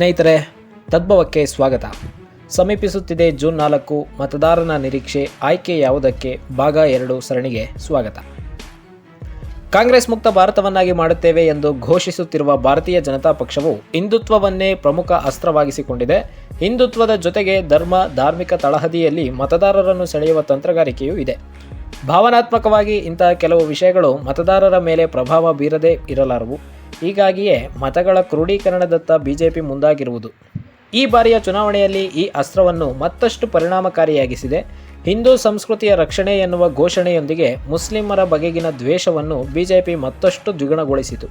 ಸ್ನೇಹಿತರೆ, ತದ್ಭವಕ್ಕೆ ಸ್ವಾಗತ. ಸಮೀಪಿಸುತ್ತಿದೆ ಜೂನ್ ನಾಲ್ಕು, ಮತದಾರನ ನಿರೀಕ್ಷೆ, ಆಯ್ಕೆ ಯಾವುದಕ್ಕೆ ಭಾಗ ಎರಡು ಸರಣಿಗೆ ಸ್ವಾಗತ. ಕಾಂಗ್ರೆಸ್ ಮುಕ್ತ ಭಾರತವನ್ನಾಗಿ ಮಾಡುತ್ತೇವೆ ಎಂದು ಘೋಷಿಸುತ್ತಿರುವ ಭಾರತೀಯ ಜನತಾ ಪಕ್ಷವು ಹಿಂದುತ್ವವನ್ನೇ ಪ್ರಮುಖ ಅಸ್ತ್ರವಾಗಿಸಿಕೊಂಡಿದೆ. ಹಿಂದುತ್ವದ ಜೊತೆಗೆ ಧರ್ಮ, ಧಾರ್ಮಿಕ ತಳಹದಿಯಲ್ಲಿ ಮತದಾರರನ್ನು ಸೆಳೆಯುವ ತಂತ್ರಗಾರಿಕೆಯೂ ಇದೆ. ಭಾವನಾತ್ಮಕವಾಗಿ ಇಂತಹ ಕೆಲವು ವಿಷಯಗಳು ಮತದಾರರ ಮೇಲೆ ಪ್ರಭಾವ ಬೀರದೇ ಇರಲಾರವು. ಹೀಗಾಗಿಯೇ ಮತಗಳ ಕ್ರೋಢೀಕರಣದತ್ತ ಬಿಜೆಪಿ ಮುಂದಾಗಿರುವುದು. ಈ ಬಾರಿಯ ಚುನಾವಣೆಯಲ್ಲಿ ಈ ಅಸ್ತ್ರವನ್ನು ಮತ್ತಷ್ಟು ಪರಿಣಾಮಕಾರಿಯಾಗಿಸಿದೆ. ಹಿಂದೂ ಸಂಸ್ಕೃತಿಯ ರಕ್ಷಣೆ ಎನ್ನುವ ಘೋಷಣೆಯೊಂದಿಗೆ ಮುಸ್ಲಿಮರ ಬಗೆಗಿನ ದ್ವೇಷವನ್ನು ಬಿಜೆಪಿ ಮತ್ತಷ್ಟು ದ್ವಿಗುಣಗೊಳಿಸಿತು.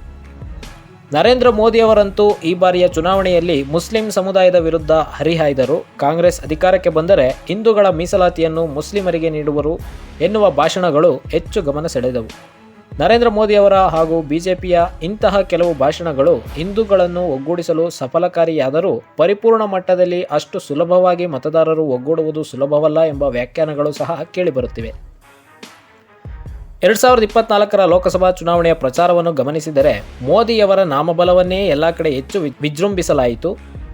ನರೇಂದ್ರ ಮೋದಿಯವರಂತೂ ಈ ಬಾರಿಯ ಚುನಾವಣೆಯಲ್ಲಿ ಮುಸ್ಲಿಂ ಸಮುದಾಯದ ವಿರುದ್ಧ ಹರಿಹಾಯ್ದರು. ಕಾಂಗ್ರೆಸ್ ಅಧಿಕಾರಕ್ಕೆ ಬಂದರೆ ಹಿಂದೂಗಳ ಮೀಸಲಾತಿಯನ್ನು ಮುಸ್ಲಿಮರಿಗೆ ನೀಡುವರು ಎನ್ನುವ ಭಾಷಣಗಳು ಹೆಚ್ಚು ಗಮನ ಸೆಳೆದವು. ನರೇಂದ್ರ ಮೋದಿಯವರ ಹಾಗೂ ಬಿಜೆಪಿಯ ಇಂತಹ ಕೆಲವು ಭಾಷಣಗಳು ಹಿಂದೂಗಳನ್ನು ಒಗ್ಗೂಡಿಸಲು ಸಫಲಕಾರಿಯಾದರೂ ಪರಿಪೂರ್ಣ ಮಟ್ಟದಲ್ಲಿ ಅಷ್ಟು ಸುಲಭವಾಗಿ ಮತದಾರರು ಒಗ್ಗೂಡುವುದು ಸುಲಭವಲ್ಲ ಎಂಬ ವ್ಯಾಖ್ಯಾನಗಳು ಸಹ ಕೇಳಿಬರುತ್ತಿವೆ. ಎರಡು ಸಾವಿರದ ಇಪ್ಪತ್ನಾಲ್ಕರ ಲೋಕಸಭಾ ಚುನಾವಣೆಯ ಪ್ರಚಾರವನ್ನು ಗಮನಿಸಿದರೆ ಮೋದಿಯವರ ನಾಮಬಲವನ್ನೇ ಎಲ್ಲ ಕಡೆ ಹೆಚ್ಚು ವಿಜೃಂಭಿಸಲಾಯಿತು.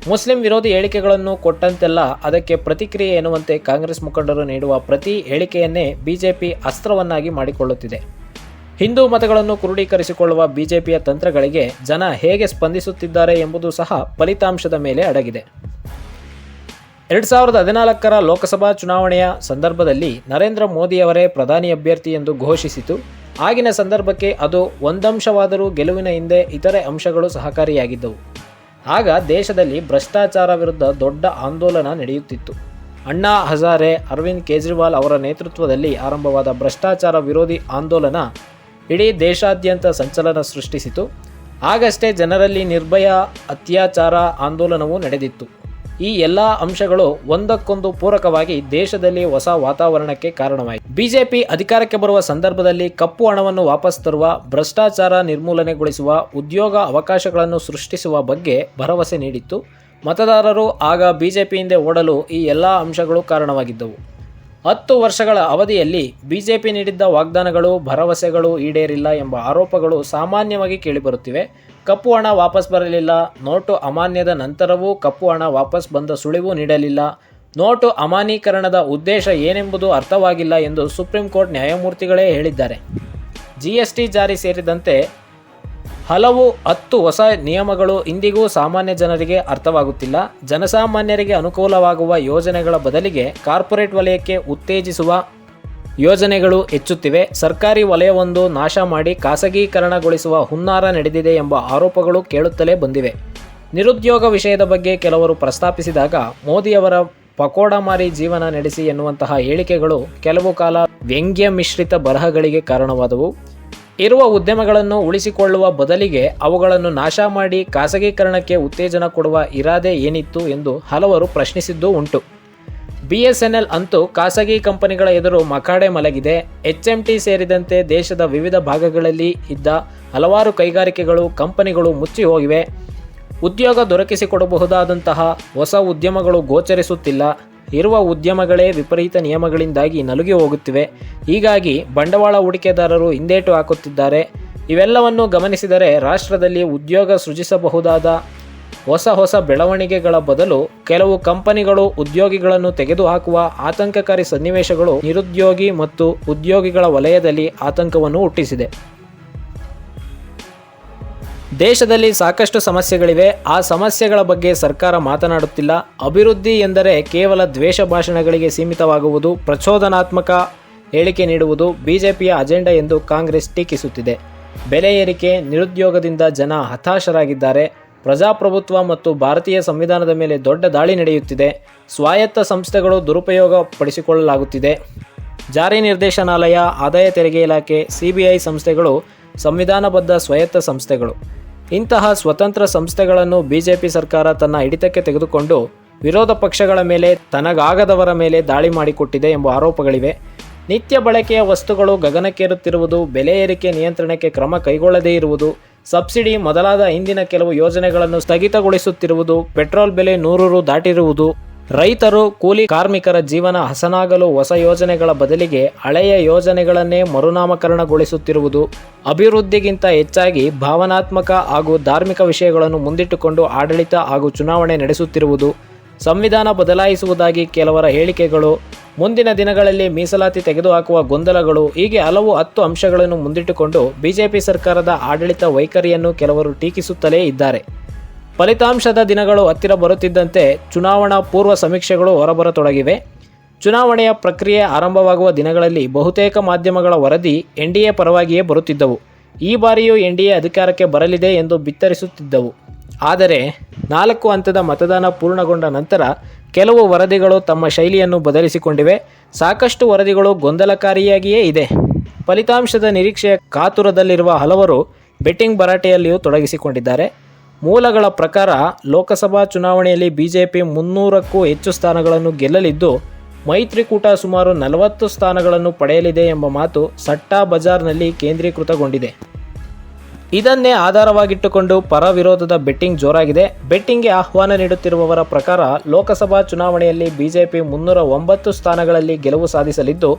ಮುಸ್ಲಿಂ ವಿರೋಧಿ ಹೇಳಿಕೆಗಳನ್ನು ಕೊಟ್ಟಂತೆಲ್ಲ ಅದಕ್ಕೆ ಪ್ರತಿಕ್ರಿಯೆ ಎನ್ನುವಂತೆ ಕಾಂಗ್ರೆಸ್ ಮುಖಂಡರು ನೀಡುವ ಪ್ರತಿ ಹೇಳಿಕೆಯನ್ನೇ ಬಿಜೆಪಿ ಅಸ್ತ್ರವನ್ನಾಗಿ ಮಾಡಿಕೊಳ್ಳುತ್ತಿದೆ. ಹಿಂದೂ ಮತಗಳನ್ನು ಕ್ರೋಢೀಕರಿಸಿಕೊಳ್ಳುವ ಬಿಜೆಪಿಯ ತಂತ್ರಗಳಿಗೆ ಜನ ಹೇಗೆ ಸ್ಪಂದಿಸುತ್ತಿದ್ದಾರೆ ಎಂಬುದು ಸಹ ಫಲಿತಾಂಶದ ಮೇಲೆ ಅಡಗಿದೆ. ಎರಡ್ ಸಾವಿರದ ಹದಿನಾಲ್ಕರ ಲೋಕಸಭಾ ಚುನಾವಣೆಯ ಸಂದರ್ಭದಲ್ಲಿ ನರೇಂದ್ರ ಮೋದಿಯವರೇ ಪ್ರಧಾನಿ ಅಭ್ಯರ್ಥಿ ಎಂದು ಘೋಷಿಸಿತು. ಆಗಿನ ಸಂದರ್ಭಕ್ಕೆ ಅದು ಒಂದಂಶವಾದರೂ ಗೆಲುವಿನ ಹಿಂದೆ ಇತರೆ ಅಂಶಗಳು ಸಹಕಾರಿಯಾಗಿದ್ದವು. ಆಗ ದೇಶದಲ್ಲಿ ಭ್ರಷ್ಟಾಚಾರ ವಿರುದ್ಧ ದೊಡ್ಡ ಆಂದೋಲನ ನಡೆಯುತ್ತಿತ್ತು. ಅಣ್ಣಾ ಹಜಾರೆ, ಅರವಿಂದ್ ಕೇಜ್ರಿವಾಲ್ ಅವರ ನೇತೃತ್ವದಲ್ಲಿ ಆರಂಭವಾದ ಭ್ರಷ್ಟಾಚಾರ ವಿರೋಧಿ ಆಂದೋಲನ ಇಡೀ ದೇಶಾದ್ಯಂತ ಸಂಚಲನ ಸೃಷ್ಟಿಸಿತು. ಆಗಷ್ಟೇ ಜನರಲ್ಲಿ ನಿರ್ಭಯ, ಅತ್ಯಾಚಾರ ಆಂದೋಲನವೂ ನಡೆದಿತ್ತು. ಈ ಎಲ್ಲ ಅಂಶಗಳು ಒಂದಕ್ಕೊಂದು ಪೂರಕವಾಗಿ ದೇಶದಲ್ಲಿ ಹೊಸ ವಾತಾವರಣಕ್ಕೆ ಕಾರಣವಾಯಿತು. ಬಿಜೆಪಿ ಅಧಿಕಾರಕ್ಕೆ ಬರುವ ಸಂದರ್ಭದಲ್ಲಿ ಕಪ್ಪು ಹಣವನ್ನು ವಾಪಸ್ ತರುವ, ಭ್ರಷ್ಟಾಚಾರ ನಿರ್ಮೂಲನೆಗೊಳಿಸುವ, ಉದ್ಯೋಗ ಅವಕಾಶಗಳನ್ನು ಸೃಷ್ಟಿಸುವ ಬಗ್ಗೆ ಭರವಸೆ ನೀಡಿತ್ತು. ಮತದಾರರು ಆಗ ಬಿಜೆಪಿಯಿಂದ ಓಡಲು ಈ ಎಲ್ಲ ಅಂಶಗಳು ಕಾರಣವಾಗಿದ್ದವು. ಹತ್ತು ವರ್ಷಗಳ ಅವಧಿಯಲ್ಲಿ ಬಿಜೆಪಿ ನೀಡಿದ್ದ ವಾಗ್ದಾನಗಳು, ಭರವಸೆಗಳು ಈಡೇರಿಲ್ಲ ಎಂಬ ಆರೋಪಗಳು ಸಾಮಾನ್ಯವಾಗಿ ಕೇಳಿಬರುತ್ತಿವೆ. ಕಪ್ಪು ಹಣ ವಾಪಸ್ ಬರಲಿಲ್ಲ. ನೋಟು ಅಮಾನ್ಯದ ನಂತರವೂ ಕಪ್ಪು ಹಣ ವಾಪಸ್ ಬಂದ ಸುಳಿವು ನೀಡಲಿಲ್ಲ. ನೋಟು ಅಮಾನ್ಯೀಕರಣದ ಉದ್ದೇಶ ಏನೆಂಬುದು ಅರ್ಥವಾಗಿಲ್ಲ ಎಂದು ಸುಪ್ರೀಂ ಕೋರ್ಟ್ ನ್ಯಾಯಮೂರ್ತಿಗಳೇ ಹೇಳಿದ್ದಾರೆ. ಜಿಎಸ್ಟಿ ಜಾರಿ ಸೇರಿದಂತೆ ಹಲವು ಹತ್ತು ಹೊಸ ನಿಯಮಗಳು ಇಂದಿಗೂ ಸಾಮಾನ್ಯ ಜನರಿಗೆ ಅರ್ಥವಾಗುತ್ತಿಲ್ಲ. ಜನಸಾಮಾನ್ಯರಿಗೆ ಅನುಕೂಲವಾಗುವ ಯೋಜನೆಗಳ ಬದಲಿಗೆ ಕಾರ್ಪೊರೇಟ್ ವಲಯಕ್ಕೆ ಉತ್ತೇಜಿಸುವ ಯೋಜನೆಗಳು ಹೆಚ್ಚುತ್ತಿವೆ. ಸರ್ಕಾರಿ ವಲಯವೊಂದು ನಾಶ ಮಾಡಿ ಖಾಸಗೀಕರಣಗೊಳಿಸುವ ಹುನ್ನಾರ ನಡೆದಿದೆ ಎಂಬ ಆರೋಪಗಳು ಕೇಳುತ್ತಲೇ ಬಂದಿವೆ. ನಿರುದ್ಯೋಗ ವಿಷಯದ ಬಗ್ಗೆ ಕೆಲವರು ಪ್ರಸ್ತಾಪಿಸಿದಾಗ, ಮೋದಿಯವರ ಪಕೋಡ ಮಾರಿ ಜೀವನ ನಡೆಸಿ ಎನ್ನುವಂತಹ ಹೇಳಿಕೆಗಳು ಕೆಲವು ಕಾಲ ವ್ಯಂಗ್ಯ ಮಿಶ್ರಿತ ಬರಹಗಳಿಗೆ ಕಾರಣವಾದವು. ಇರುವ ಉದ್ಯಮಗಳನ್ನು ಉಳಿಸಿಕೊಳ್ಳುವ ಬದಲಿಗೆ ಅವುಗಳನ್ನು ನಾಶ ಮಾಡಿ ಖಾಸಗೀಕರಣಕ್ಕೆ ಉತ್ತೇಜನ ಕೊಡುವ ಇರಾದೆ ಏನಿತ್ತು ಎಂದು ಹಲವರು ಪ್ರಶ್ನಿಸಿದ್ದೂ ಉಂಟು. ಬಿಎಸ್ಎನ್ಎಲ್ ಅಂತೂ ಖಾಸಗಿ ಕಂಪನಿಗಳ ಎದುರು ಮಕಾಡೆ ಮಲಗಿದೆ. ಎಚ್ಎಂಟಿ ಸೇರಿದಂತೆ ದೇಶದ ವಿವಿಧ ಭಾಗಗಳಲ್ಲಿ ಇದ್ದ ಹಲವಾರು ಕೈಗಾರಿಕೆಗಳು, ಕಂಪನಿಗಳು ಮುಚ್ಚಿ ಹೋಗಿವೆ. ಉದ್ಯೋಗ ದೊರಕಿಸಿಕೊಡಬಹುದಾದಂತಹ ಹೊಸ ಉದ್ಯಮಗಳು ಗೋಚರಿಸುತ್ತಿಲ್ಲ. ಇರುವ ಉದ್ಯಮಗಳೇ ವಿಪರೀತ ನಿಯಮಗಳಿಂದಾಗಿ ನಲುಗಿ ಹೋಗುತ್ತಿವೆ. ಹೀಗಾಗಿ ಬಂಡವಾಳ ಹೂಡಿಕೆದಾರರು ಹಿಂದೇಟು ಹಾಕುತ್ತಿದ್ದಾರೆ. ಇವೆಲ್ಲವನ್ನು ಗಮನಿಸಿದರೆ ರಾಷ್ಟ್ರದಲ್ಲಿ ಉದ್ಯೋಗ ಸೃಜಿಸಬಹುದಾದ ಹೊಸ ಹೊಸ ಬೆಳವಣಿಗೆಗಳ ಬದಲು ಕೆಲವು ಕಂಪನಿಗಳು ಉದ್ಯೋಗಿಗಳನ್ನು ತೆಗೆದುಹಾಕುವ ಆತಂಕಕಾರಿ ಸನ್ನಿವೇಶಗಳು ನಿರುದ್ಯೋಗಿ ಮತ್ತು ಉದ್ಯೋಗಿಗಳ ವಲಯದಲ್ಲಿ ಆತಂಕವನ್ನು ಹುಟ್ಟಿಸಿದೆ. ದೇಶದಲ್ಲಿ ಸಾಕಷ್ಟು ಸಮಸ್ಯೆಗಳಿವೆ. ಆ ಸಮಸ್ಯೆಗಳ ಬಗ್ಗೆ ಸರ್ಕಾರ ಮಾತನಾಡುತ್ತಿಲ್ಲ. ಅಭಿವೃದ್ಧಿ ಎಂದರೆ ಕೇವಲ ದ್ವೇಷ ಭಾಷಣಗಳಿಗೆ ಸೀಮಿತವಾಗುವುದು, ಪ್ರಚೋದನಾತ್ಮಕ ಹೇಳಿಕೆ ನೀಡುವುದು ಬಿಜೆಪಿಯ ಅಜೆಂಡಾ ಎಂದು ಕಾಂಗ್ರೆಸ್ ಟೀಕಿಸುತ್ತಿದೆ. ಬೆಲೆ ಏರಿಕೆ, ನಿರುದ್ಯೋಗದಿಂದ ಜನ ಹತಾಶರಾಗಿದ್ದಾರೆ. ಪ್ರಜಾಪ್ರಭುತ್ವ ಮತ್ತು ಭಾರತೀಯ ಸಂವಿಧಾನದ ಮೇಲೆ ದೊಡ್ಡ ದಾಳಿ ನಡೆಯುತ್ತಿದೆ. ಸ್ವಾಯತ್ತ ಸಂಸ್ಥೆಗಳು ದುರುಪಯೋಗ ಪಡಿಸಿಕೊಳ್ಳಲಾಗುತ್ತಿದೆ ಜಾರಿ ನಿರ್ದೇಶನಾಲಯ, ಆದಾಯ ತೆರಿಗೆ ಇಲಾಖೆ, ಸಿಬಿಐ ಸಂಸ್ಥೆಗಳು ಸಂವಿಧಾನಬದ್ಧ ಸ್ವಾಯತ್ತ ಸಂಸ್ಥೆಗಳು. ಇಂತಹ ಸ್ವತಂತ್ರ ಸಂಸ್ಥೆಗಳನ್ನು ಬಿಜೆಪಿ ಸರ್ಕಾರ ತನ್ನ ಹಿಡಿತಕ್ಕೆ ತೆಗೆದುಕೊಂಡು ವಿರೋಧ ಪಕ್ಷಗಳ ಮೇಲೆ ತನಗಾಗದವರ ಮೇಲೆ ದಾಳಿ ಮಾಡಿಕೊಟ್ಟಿದೆ ಎಂಬ ಆರೋಪಗಳಿವೆ. ನಿತ್ಯ ಬಳಕೆಯ ವಸ್ತುಗಳು ಗಗನಕ್ಕೇರುತ್ತಿರುವುದು, ಬೆಲೆ ಏರಿಕೆ ನಿಯಂತ್ರಣಕ್ಕೆ ಕ್ರಮ ಕೈಗೊಳ್ಳದೇ ಇರುವುದು, ಸಬ್ಸಿಡಿ ಮೊದಲಾದ ಹಿಂದಿನ ಕೆಲವು ಯೋಜನೆಗಳನ್ನು ಸ್ಥಗಿತಗೊಳಿಸುತ್ತಿರುವುದು, ಪೆಟ್ರೋಲ್ ಬೆಲೆ ನೂರು ರು ದಾಟಿರುವುದು ರೈತರು ಕೂಲಿ ಕಾರ್ಮಿಕರ ಜೀವನ ಹಸನಾಗಲು ಹೊಸ ಯೋಜನೆಗಳ ಬದಲಿಗೆ ಹಳೆಯ ಯೋಜನೆಗಳನ್ನೇ ಮರುನಾಮಕರಣಗೊಳಿಸುತ್ತಿರುವುದು ಅಭಿವೃದ್ಧಿಗಿಂತ ಹೆಚ್ಚಾಗಿ ಭಾವನಾತ್ಮಕ ಹಾಗೂ ಧಾರ್ಮಿಕ ವಿಷಯಗಳನ್ನು ಮುಂದಿಟ್ಟುಕೊಂಡು ಆಡಳಿತ ಹಾಗೂ ಚುನಾವಣೆ ನಡೆಸುತ್ತಿರುವುದು ಸಂವಿಧಾನ ಬದಲಾಯಿಸುವುದಾಗಿ ಕೆಲವರ ಹೇಳಿಕೆಗಳು. ಮುಂದಿನ ದಿನಗಳಲ್ಲಿ ಮೀಸಲಾತಿ ತೆಗೆದುಹಾಕುವ ಗೊಂದಲಗಳು ಹೀಗೆ ಹಲವು ಹತ್ತು ಅಂಶಗಳನ್ನು ಮುಂದಿಟ್ಟುಕೊಂಡು ಬಿಜೆಪಿ ಸರ್ಕಾರದ ಆಡಳಿತ ವೈಖರಿಯನ್ನು ಕೆಲವರು ಟೀಕಿಸುತ್ತಲೇ ಇದ್ದಾರೆ. ಫಲಿತಾಂಶದ ದಿನಗಳು ಹತ್ತಿರ ಬರುತ್ತಿದ್ದಂತೆ ಚುನಾವಣಾ ಪೂರ್ವ ಸಮೀಕ್ಷೆಗಳು ಹೊರಬರತೊಡಗಿವೆ. ಚುನಾವಣೆಯ ಪ್ರಕ್ರಿಯೆ ಆರಂಭವಾಗುವ ದಿನಗಳಲ್ಲಿ ಬಹುತೇಕ ಮಾಧ್ಯಮಗಳ ವರದಿ ಎನ್ಡಿಎ ಪರವಾಗಿಯೇ ಬರುತ್ತಿದ್ದವು. ಈ ಬಾರಿಯೂ ಎನ್ಡಿಎ ಅಧಿಕಾರಕ್ಕೆ ಬರಲಿದೆ ಎಂದು ಬಿತ್ತರಿಸುತ್ತಿದ್ದವು. ಆದರೆ ನಾಲ್ಕು ಹಂತದ ಮತದಾನ ಪೂರ್ಣಗೊಂಡ ನಂತರ ಕೆಲವು ವರದಿಗಳು ತಮ್ಮ ಶೈಲಿಯನ್ನು ಬದಲಿಸಿಕೊಂಡಿವೆ. ಸಾಕಷ್ಟು ವರದಿಗಳು ಗೊಂದಲಕಾರಿಯಾಗಿಯೇ ಇದೆ. ಫಲಿತಾಂಶದ ನಿರೀಕ್ಷೆಯ ಕಾತುರದಲ್ಲಿರುವ ಹಲವರು ಬೆಟ್ಟಿಂಗ್ ಭರಾಟೆಯಲ್ಲಿಯೂ ತೊಡಗಿಸಿಕೊಂಡಿದ್ದಾರೆ. ಮೂಲಗಳ ಪ್ರಕಾರ ಲೋಕಸಭಾ ಚುನಾವಣೆಯಲ್ಲಿ ಬಿಜೆಪಿ ಮುನ್ನೂರಕ್ಕೂ ಹೆಚ್ಚು ಸ್ಥಾನಗಳನ್ನು ಗೆಲ್ಲಲಿದ್ದು, ಮೈತ್ರಿಕೂಟ ಸುಮಾರು ನಲವತ್ತು ಸ್ಥಾನಗಳನ್ನು ಪಡೆಯಲಿದೆ ಎಂಬ ಮಾತು ಸಟ್ಟಾ ಬಜಾರ್ನಲ್ಲಿ ಕೇಂದ್ರೀಕೃತಗೊಂಡಿದೆ. ಇದನ್ನೇ ಆಧಾರವಾಗಿಟ್ಟುಕೊಂಡು ಪರ ವಿರೋಧದ ಬೆಟ್ಟಿಂಗ್ ಜೋರಾಗಿದೆ. ಬೆಟ್ಟಿಂಗ್ಗೆ ಆಹ್ವಾನ ನೀಡುತ್ತಿರುವವರ ಪ್ರಕಾರ ಲೋಕಸಭಾ ಚುನಾವಣೆಯಲ್ಲಿ ಬಿಜೆಪಿ ಮುನ್ನೂರ ಒಂಬತ್ತು ಸ್ಥಾನಗಳಲ್ಲಿ ಗೆಲುವು ಸಾಧಿಸಲಿದ್ದು,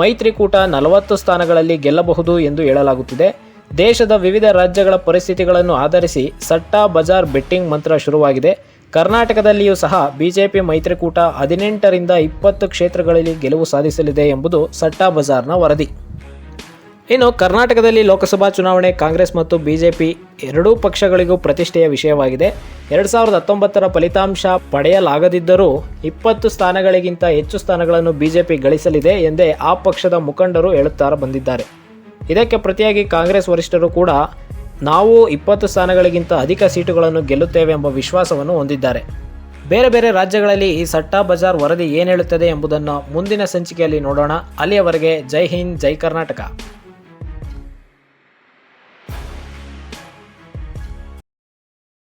ಮೈತ್ರಿಕೂಟ ನಲವತ್ತು ಸ್ಥಾನಗಳಲ್ಲಿ ಗೆಲ್ಲಬಹುದು ಎಂದು ಹೇಳಲಾಗುತ್ತಿದೆ. ದೇಶದ ವಿವಿಧ ರಾಜ್ಯಗಳ ಪರಿಸ್ಥಿತಿಗಳನ್ನು ಆಧರಿಸಿ ಸಟ್ಟಾ ಬಜಾರ್ ಬೆಟ್ಟಿಂಗ್ ಮಂತ್ರ ಶುರುವಾಗಿದೆ. ಕರ್ನಾಟಕದಲ್ಲಿಯೂ ಸಹ ಬಿಜೆಪಿ ಮೈತ್ರಿಕೂಟ ಹದಿನೆಂಟರಿಂದ ಇಪ್ಪತ್ತು ಕ್ಷೇತ್ರಗಳಲ್ಲಿ ಗೆಲುವು ಸಾಧಿಸಲಿದೆ ಎಂಬುದು ಸಟ್ಟಾ ಬಜಾರ್ನ ವರದಿ. ಇನ್ನು ಕರ್ನಾಟಕದಲ್ಲಿ ಲೋಕಸಭಾ ಚುನಾವಣೆ, ಕಾಂಗ್ರೆಸ್ ಮತ್ತು ಬಿಜೆಪಿ ಎರಡೂ ಪಕ್ಷಗಳಿಗೂ ಪ್ರತಿಷ್ಠೆಯ ವಿಷಯವಾಗಿದೆ. ಎರಡು ಸಾವಿರದ ಹತ್ತೊಂಬತ್ತರ ಫಲಿತಾಂಶ ಪಡೆಯಲಾಗದಿದ್ದರೂ ಇಪ್ಪತ್ತು ಸ್ಥಾನಗಳಿಗಿಂತ ಹೆಚ್ಚು ಸ್ಥಾನಗಳನ್ನು ಬಿಜೆಪಿ ಗಳಿಸಲಿದೆ ಎಂದೇ ಆ ಪಕ್ಷದ ಮುಖಂಡರು ಹೇಳುತ್ತಾ ಬಂದಿದ್ದಾರೆ. ಇದಕ್ಕೆ ಪ್ರತಿಯಾಗಿ ಕಾಂಗ್ರೆಸ್ ವರಿಷ್ಠರು ಕೂಡ ನಾವು ಇಪ್ಪತ್ತು ಸ್ಥಾನಗಳಿಗಿಂತ ಅಧಿಕ ಸೀಟುಗಳನ್ನು ಗೆಲ್ಲುತ್ತೇವೆ ಎಂಬ ವಿಶ್ವಾಸವನ್ನು ಹೊಂದಿದ್ದಾರೆ. ಬೇರೆ ಬೇರೆ ರಾಜ್ಯಗಳಲ್ಲಿ ಈ ಸಟ್ಟಾ ಬಜಾರ್ ವರದಿ ಏನು ಹೇಳುತ್ತದೆ ಎಂಬುದನ್ನು ಮುಂದಿನ ಸಂಚಿಕೆಯಲ್ಲಿ ನೋಡೋಣ. ಅಲ್ಲಿಯವರೆಗೆ ಜೈ ಹಿಂದ್, ಜೈ ಕರ್ನಾಟಕ.